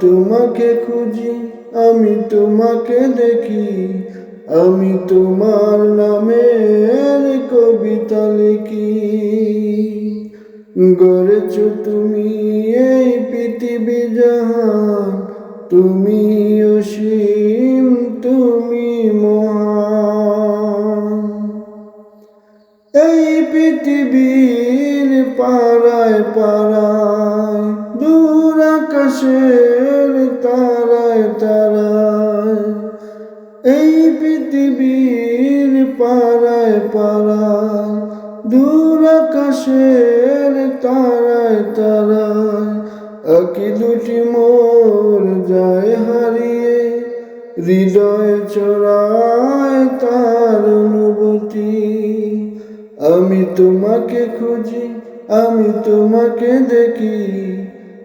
তোমাকে খুঁজি, আমি তোমাকে দেখি। আমি তোমার নামের কবিতা লিখি। গড়েছ তুমি এই পৃথিবী জাহান, তুমি অসীম, তুমি মহান। এই পৃথিবীর পাড়ায় দূর আকাশের তারায় তারায়, এই পৃথিবীর পাড়ায় পাড়ায়, দূর আকাশের তারায় তারায়, আকি দুটি মোর যায় হারিয়ে হৃদয় চড়ায় তার অনুভূতি। আমি তোমাকে খুঁজি, আমি তোমাকে দেখি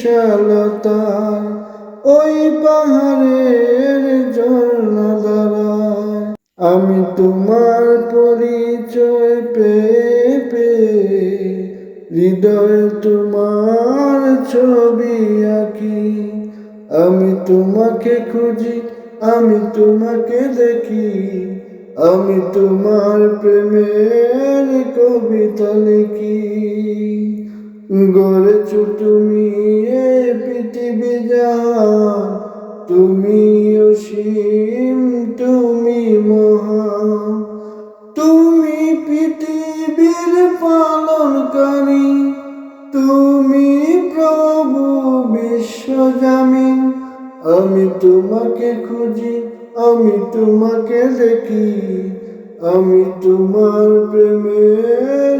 বিশালতায় ওই পাহাড়ের ঝর্ণা আমি তোমার পরিচয় পেয়ে পেয়ে হৃদয় তোমার ছবি আঁকি। আমি তোমাকে খুঁজি, আমি তোমাকে দেখি। আমি তোমার প্রেমের কবিতা লিখি। গড়েছ তুমি এ পৃথিবী জাহান। তুমি অসীম তুমি মহান। তুমি পৃথিবীর পালনকারী। তুমি প্রভু বিশ্বজামিন আমি তোমাকে খুঁজি, আমি তোমাকে দেখি। আমি তোমার প্রেমের